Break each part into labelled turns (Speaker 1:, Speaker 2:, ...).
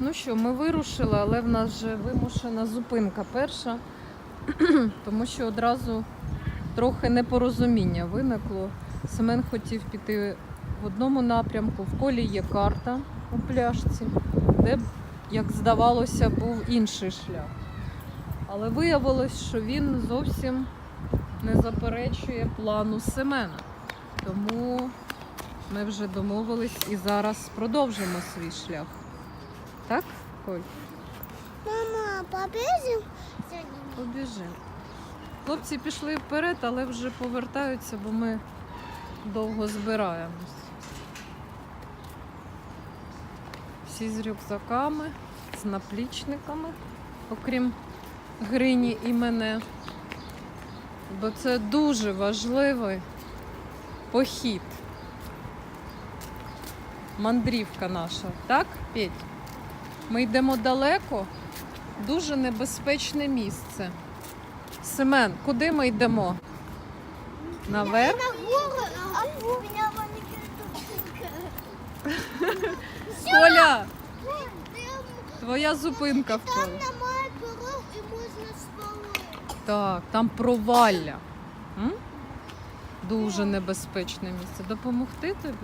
Speaker 1: Ну що, ми вирушили, але в нас вже вимушена зупинка перша, тому що одразу трохи непорозуміння виникло. Семен хотів піти в одному напрямку, в колі є карта у пляшці, де, як здавалося, був інший шлях. Але виявилось, що він зовсім не заперечує плану Семена. Тому ми вже домовились і зараз продовжимо свій шлях. Так, Коль?
Speaker 2: Мама, побежим сьогодні?
Speaker 1: Побіжимо. Хлопці пішли вперед, але вже повертаються, бо ми довго збираємось. Всі з рюкзаками, з наплічниками, окрім Грині і мене. Бо це дуже важливий похід. Мандрівка наша, так, Петь? Ми йдемо далеко, дуже небезпечне місце. Семен, куди ми йдемо? Наверх? Коля, твоя зупинка в колі.
Speaker 2: немає порог і можна спалити.
Speaker 1: Так, там провалля. М? Дуже небезпечне місце. Допомогти тобі?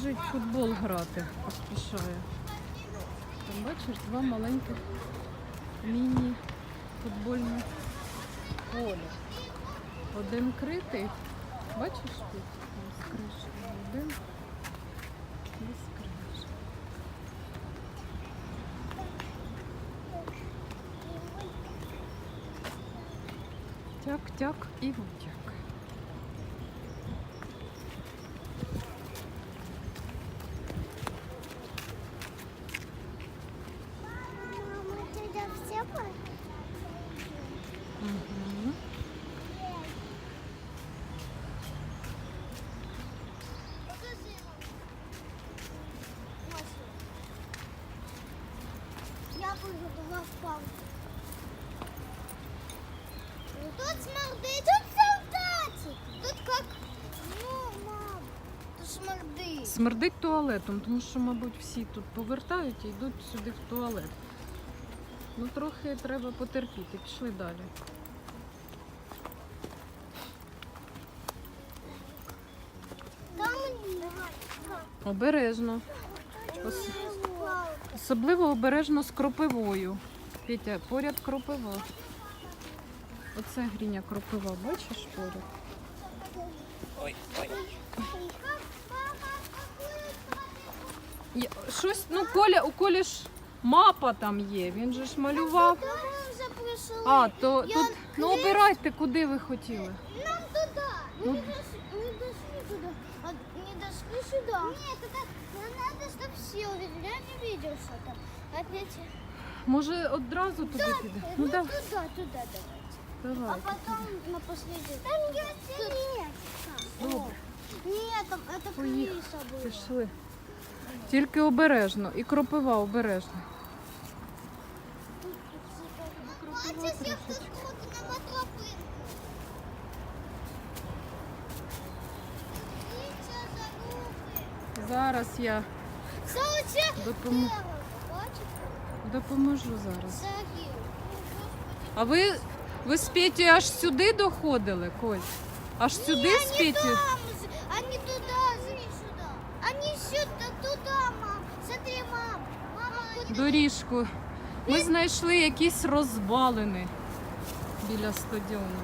Speaker 1: Біжить в футбол грати, поспішає. Там бачиш два маленьких міні-футбольні поля. Один критий, бачиш тут з кришею, один без криші. Тяк-тяк і утяк.
Speaker 2: Мама, тебя все пора?
Speaker 1: Угу.
Speaker 2: Я вигадала спав. Тут смердить, тут солдатик. Тут как, ну, мам, тут смердить.
Speaker 1: Смердить туалетом, тому що, мабуть, всі тут повертають і йдуть сюди в туалет. Ну, трохи треба потерпіти, пішли далі. Обережно. Ос- Особливо обережно з кропивою. Петя, поряд кропива. Оце гріня кропива, бачиш поряд? Я- Щось, ну, Коля, у Колі ж мапа там є, він же ж малював.
Speaker 2: Ми вже прийшли.
Speaker 1: А, то
Speaker 2: Я
Speaker 1: тут, ну
Speaker 2: крис-
Speaker 1: обирайте, куди ви хотіли.
Speaker 2: Нам туда. Мы
Speaker 1: Ну.
Speaker 2: не дошли, не дошли туда. А не дошли сюда. Нет, это нам надо, чтобы все увидели. Я не видел, что там. Опять.
Speaker 1: Може одразу туди піде?
Speaker 2: Ну,
Speaker 1: Ну да,
Speaker 2: туда, туда давайте. А
Speaker 1: давай.
Speaker 2: потом на последний. Там есть нет.
Speaker 1: Добре.
Speaker 2: Нет, там это
Speaker 1: Поїхали.
Speaker 2: крыса была.
Speaker 1: Пішли. Тільки обережно. І кропива обережно.
Speaker 2: А сейчас я тут мотропынку. Дивіться за руки.
Speaker 1: Зараз я
Speaker 2: Солнце
Speaker 1: допоможу, зараз. А ви, ви з Петю аж сюди доходили, Коль? Аж сюди з Петю?
Speaker 2: там, же, они туда, же, сюда. Они сюда, туда, мам. Смотри,
Speaker 1: доріжку. Ми знайшли якісь розвалини біля стадіону.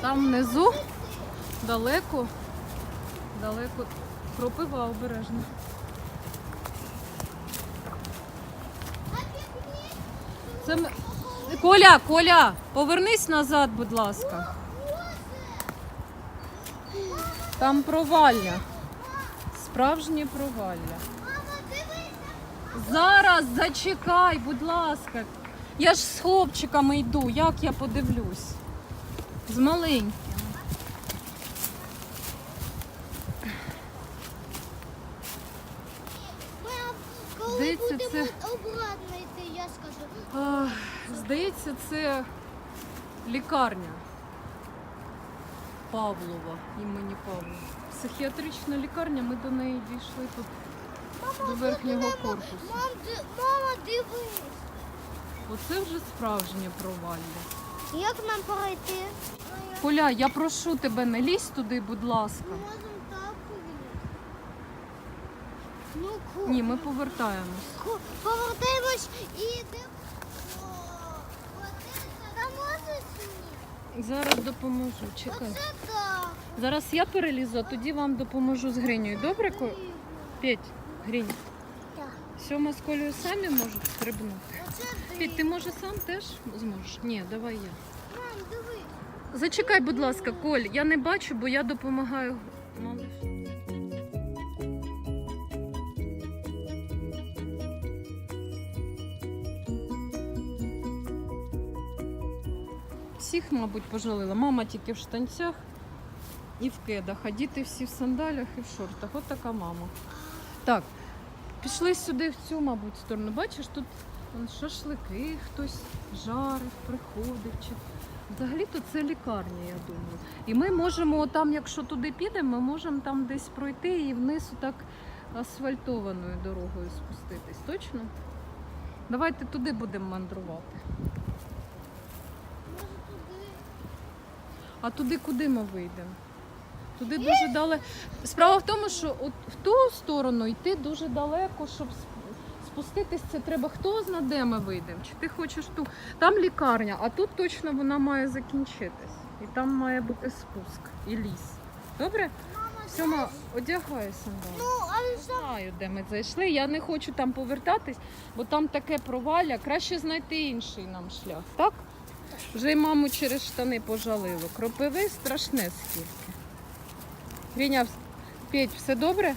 Speaker 1: Там внизу далеко, далеко кропива обережно. Це ми... Коля, Коля, повернись назад, будь ласка. Там провалля. Справжнє провалля. Зараз зачекай, будь ласка. Я ж з хлопчиками йду, як я подивлюсь? З маленьким. Здається,
Speaker 2: будемо
Speaker 1: це-
Speaker 2: йти, я скажу.
Speaker 1: Здається, це лікарня Павлова, імені Павлова. Психіатрична лікарня, ми до неї дійшли тут до верхнього корпусу.
Speaker 2: Мама, дивись.
Speaker 1: Оце вже справжнє провалля.
Speaker 2: Як нам пройти?
Speaker 1: Коля, я прошу тебе, не лізь туди, будь ласка.
Speaker 2: Ми можемо так. Ну, ку.
Speaker 1: Ні, ми повертаємось.
Speaker 2: ку- Повертаємось і йдемо.
Speaker 1: Зараз допоможу. Чекай.
Speaker 2: Оце так.
Speaker 1: Зараз я перелізу, а тоді вам допоможу з Гринею. Добре, Ко... Петь, Гринь.
Speaker 2: Так.
Speaker 1: Сьома з Колею самі можуть стрибнути.
Speaker 2: Оце
Speaker 1: Петь, ти може сам теж зможеш? Ні, давай я.
Speaker 2: Мам, дивись.
Speaker 1: Зачекай, будь ласка, Коль, я не бачу, бо я допомагаю. малиш. Всіх, мабуть, пожалила. Мама тільки в штанцях і в кедах, а діти всі в сандалях і в шортах. От така мама. Так, пішли сюди в цю, мабуть, сторону. Бачиш, тут шашлики хтось жарив, приходив. Чи... Взагалі-то це лікарня, я думаю. І ми можемо там, якщо туди підемо, ми можемо там десь пройти і вниз так асфальтованою дорогою спуститись. Точно? Давайте туди будемо мандрувати. А туди куди ми вийдемо? Туди дуже далеко. Справа в тому, що от в ту сторону йти дуже далеко, щоб сп- спуститись, це треба хто зна, де ми вийдемо. Чи ти хочеш ту? Там лікарня, а тут точно вона має закінчитись. І там має бути спуск і ліс. Добре? Сьома, одягайся.
Speaker 2: Ну, але
Speaker 1: Не знаю, де ми зайшли. Я не хочу там повертатись, бо там таке провалля. Краще знайти інший нам шлях, так? Вже й маму через штани пожалило. Кропиви страшне скільки. Гріня, Петь, все добре?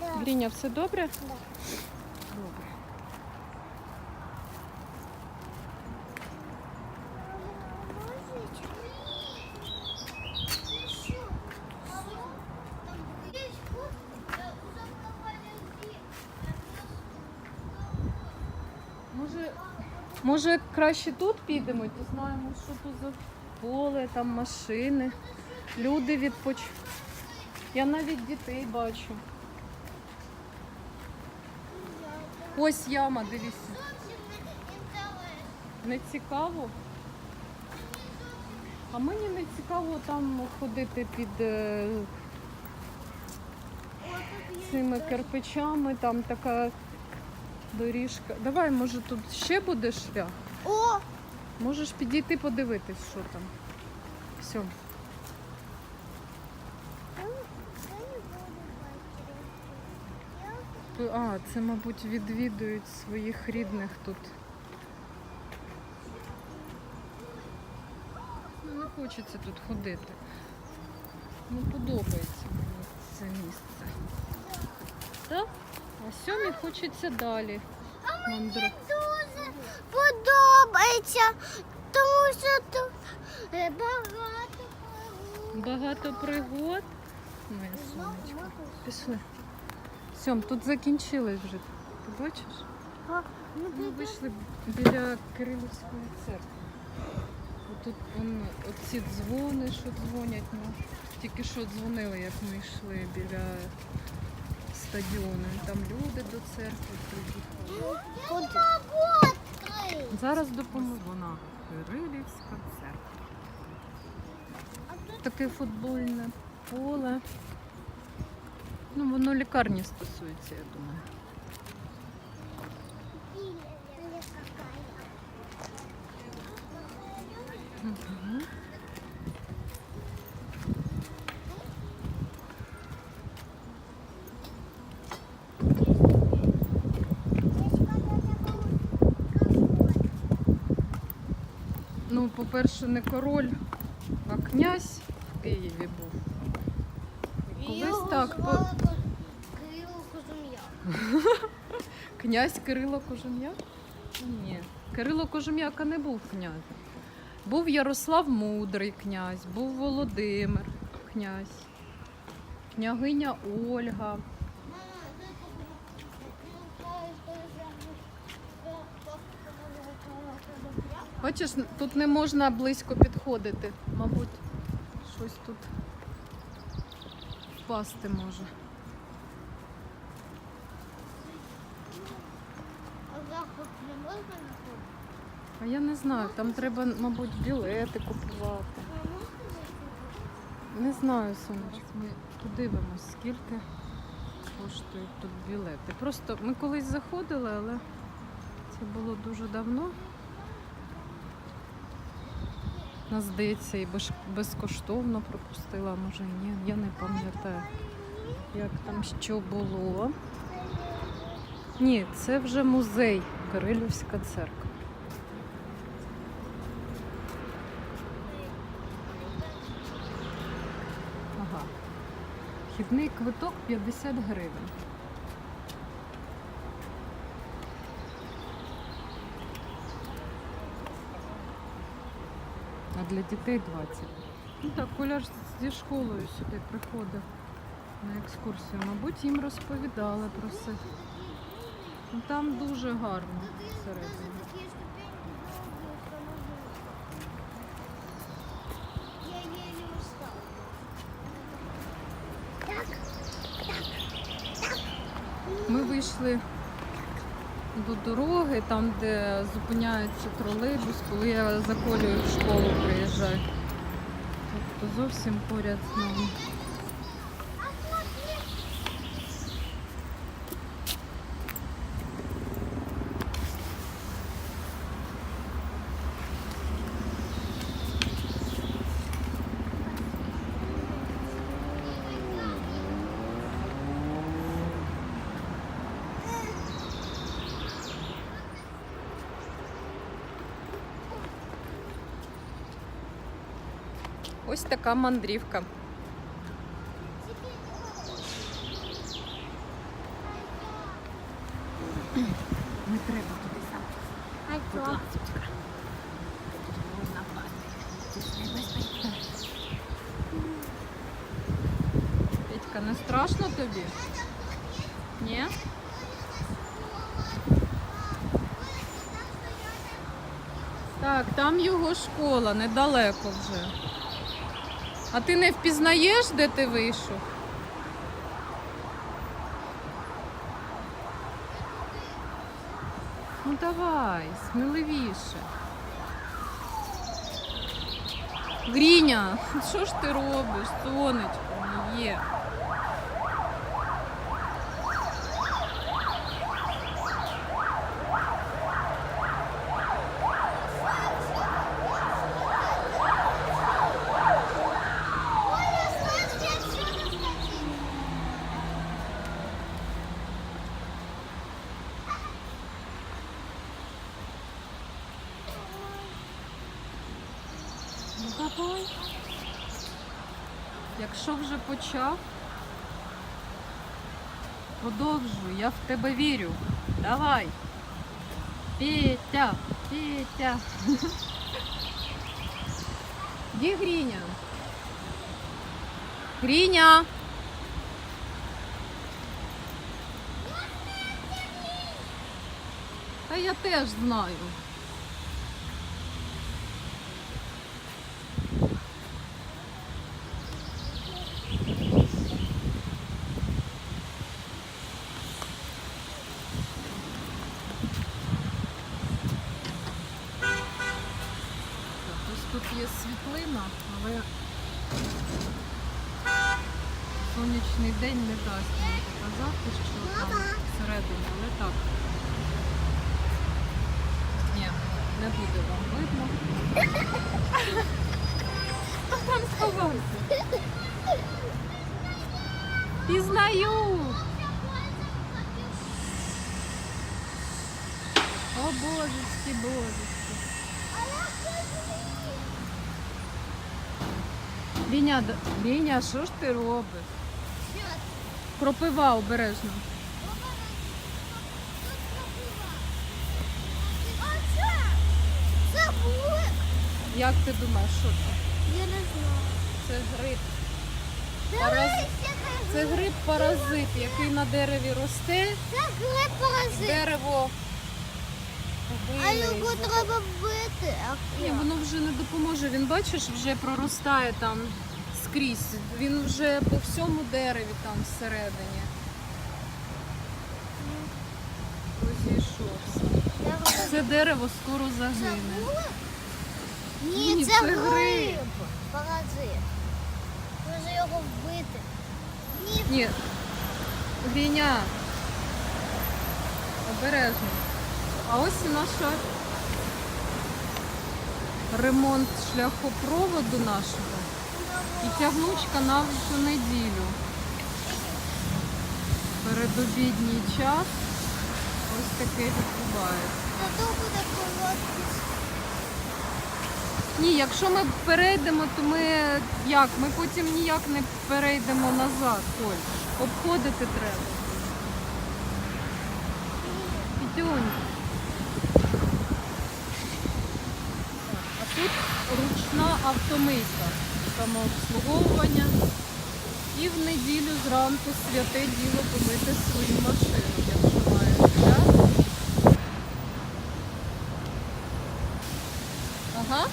Speaker 2: да.
Speaker 1: Гріня, все добре?
Speaker 2: Да.
Speaker 1: Добре. Може, може краще тут підемо, то знаємо, що тут за поле, там машини, люди відпоч. Я навіть дітей бачу. Ось яма, дивіться. Не цікаво. А мені не цікаво там ходити під е, цими кирпичами, там така доріжка. Давай, може, тут ще буде шлях?
Speaker 2: О,
Speaker 1: Можеш підійти подивитись, що там. Все. А, це, мабуть, відвідують своїх рідних тут. Ну, не хочеться тут ходити. Не подобається мені це місце. Так? А сьомі хочеться далі. Мандр...
Speaker 2: дуже подобається, тому що тут е, багато пригод.
Speaker 1: Багато пригод. Моє сонечко. Пішли. Сьом, тут закінчилось вже. Ти бачиш?
Speaker 2: А, ну,
Speaker 1: Ми вийшли біля Кирилівської церкви. Тут он, оці дзвони, що дзвонять. Ну, тільки що дзвонили, як ми йшли біля стадіону. Там люди до церкви приїхали. Зараз допоможу. Вона Кирилівська церква. Таке футбольне поле. Ну, воно лікарні стосується, я думаю. Ну, по-перше, не король, а князь в Києві був. Колись так. по-
Speaker 2: Кирило Козум'я.
Speaker 1: Князь Кирило Кожум'як? Ні. Кирило Кожум'яка не був князем. Був Ярослав Мудрий князь, був Володимир князь, княгиня Ольга. Бачиш, тут не можна близько підходити. Мабуть, щось тут впасти може.
Speaker 2: А
Speaker 1: я не знаю, там треба, мабуть, білети купувати. Не знаю, сонечко. Ми подивимось, скільки коштують тут білети. Просто ми колись заходили, але це було дуже давно. Нас, здається, і безкоштовно пропустила, може ні. Я не пам'ятаю, як там що було. Ні, це вже музей Кирилівська церква. Ага. Вхідний квиток 50 гривень. Для дітей 20. Ну так, Коля зі школою сюди приходив на екскурсію. Мабуть, їм розповідали про це. Ну, там дуже гарно всередині.
Speaker 2: Такі ступеньки довгі, встановилися. Я еле устала.
Speaker 1: Ми вийшли до дороги, там, де зупиняється тролейбус, коли я за Колею в школу приїжджаю. Тобто зовсім поряд з нами. Ось така мандрівка. Не треба туди сам.
Speaker 2: А що?
Speaker 1: Петька, не страшно тобі? Ні? Так, там його школа, недалеко вже. А ти не впізнаєш, де ти вийшов? Ну давай, сміливіше. Гріня, що ж ти робиш, сонечко моє?
Speaker 2: Оля, слышь, я отсюда скатилась.
Speaker 1: Ну давай. Якщо вже почав, продовжуй, я в тебе вірю. Давай. Петя, Петя. Де Гріня? Гріня. Та я теж знаю. Ось тут є світлина, але сонячний день не дасть мені показати, що там всередині, але так. Ні, Не буде вам видно. Хто там сховався? Пізнаю. О, божечки, божечки. Ліня, д- Ліня, що ж ти робиш? Кропива обережно. Як ти думаєш, що це?
Speaker 2: Я не знаю.
Speaker 1: Це гриб.
Speaker 2: Дивись,
Speaker 1: Це гриб паразит, який на дереві росте.
Speaker 2: Це гриб паразит.
Speaker 1: Дерево.
Speaker 2: А його треба вбити.
Speaker 1: Ні, воно вже не допоможе. Він бачиш, вже проростає там скрізь. Він вже по всьому дереві там всередині. Розійшовся. Це дерево скоро загине.
Speaker 2: Ні,
Speaker 1: Ні,
Speaker 2: це, гриб. Паразит. Може його вбити. Ні,
Speaker 1: Ні. Гріня. Обережно. А ось і наша ремонт шляхопроводу нашого. І тягнучка на всю неділю. Передобідній час ось таке відбувається.
Speaker 2: зато буде короткий.
Speaker 1: Ні, якщо ми перейдемо, то ми як? Ми потім ніяк не перейдемо назад, Коль. Обходити треба. Підьонь. А тут ручна автомийка самообслуговування. І в неділю зранку святе діло помити свою машину, якщо маєш час. Ага.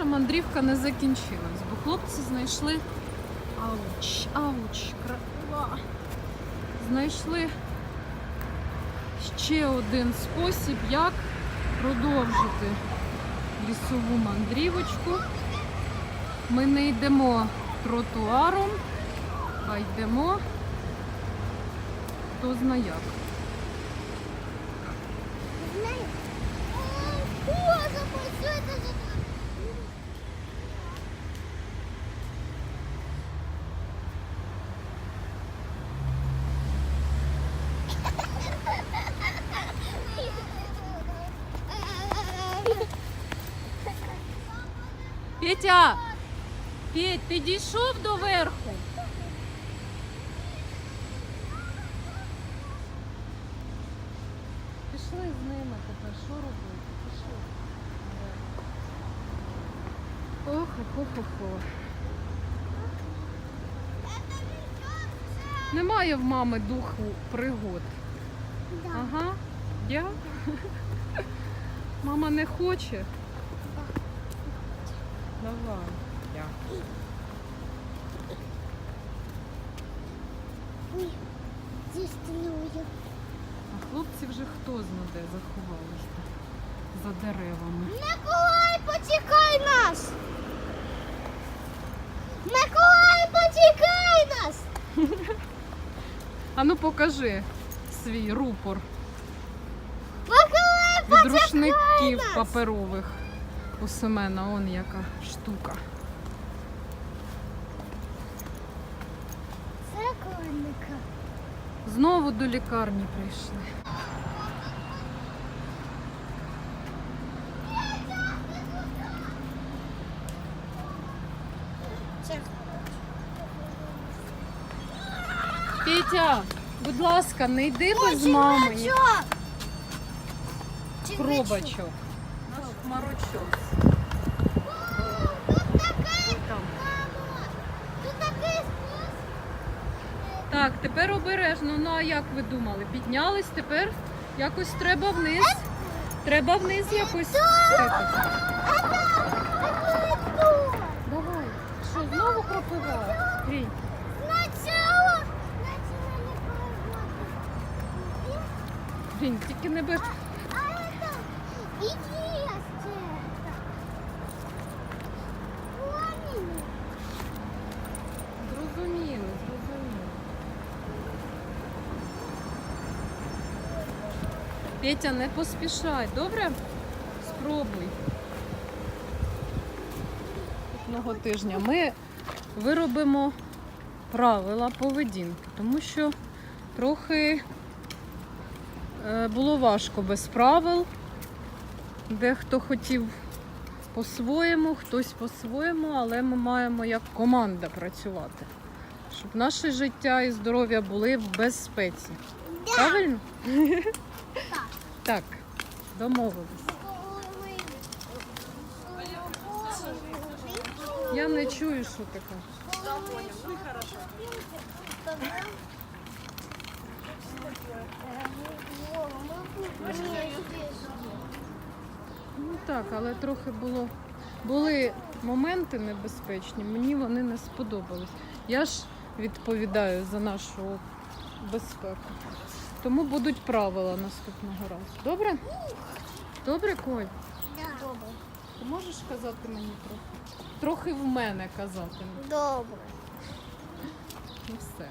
Speaker 1: Наша мандрівка не закінчилась, бо хлопці знайшли ауч, ауч, крапива. Знайшли ще один спосіб, як продовжити лісову мандрівочку. Ми не йдемо тротуаром, а йдемо хто зна як.
Speaker 2: Знаєш? О, Боже мой, що це за...
Speaker 1: Петя! Петь, ти дійшов до верху? Пішли з ними тепер, що робити? Пішли. Ох, ох, ох, ох, ох. Немає в мами духу пригод. Ага, я. Мама не хоче. Давай. Я.
Speaker 2: Ой, здесь становится.
Speaker 1: А хлопці вже хто зна де заховалися за деревами.
Speaker 2: Миколай, почекай нас! Миколай, почекай нас!
Speaker 1: А ну покажи свій рупор
Speaker 2: Миколай,
Speaker 1: від
Speaker 2: почекай
Speaker 1: рушників
Speaker 2: нас!
Speaker 1: паперових. У Семена он яка штука.
Speaker 2: Це коника.
Speaker 1: Знову до лікарні прийшли. Петя, будь ласка, не йди без мами. Пробачок.
Speaker 2: Сморочок.
Speaker 1: Так, тепер обережно. Ну а як ви думали? Піднялись, тепер якось треба вниз. Треба вниз якось. Давай. Що, знову пропивала? Крінь. Крінь, тільки не бачить. Петя, не поспішай, добре? Спробуй. Одного тижня ми виробимо правила поведінки, тому що трохи е, було важко без правил. Дехто хотів по-своєму, хтось по-своєму, але ми маємо як команда працювати, щоб наше життя і здоров'я були в безпеці. Правильно?
Speaker 2: Так.
Speaker 1: Так, домовились. Я не чую, що кажеш. Ну так, але трохи було. Були моменти небезпечні, мені вони не сподобались. Я ж відповідаю за нашу безпеку. Тому будуть правила наступного разу. Добре? Добре, Коль?
Speaker 2: Добре.
Speaker 1: Ти можеш казати мені трохи? Трохи в мене казати.
Speaker 2: Добре.
Speaker 1: Ну все.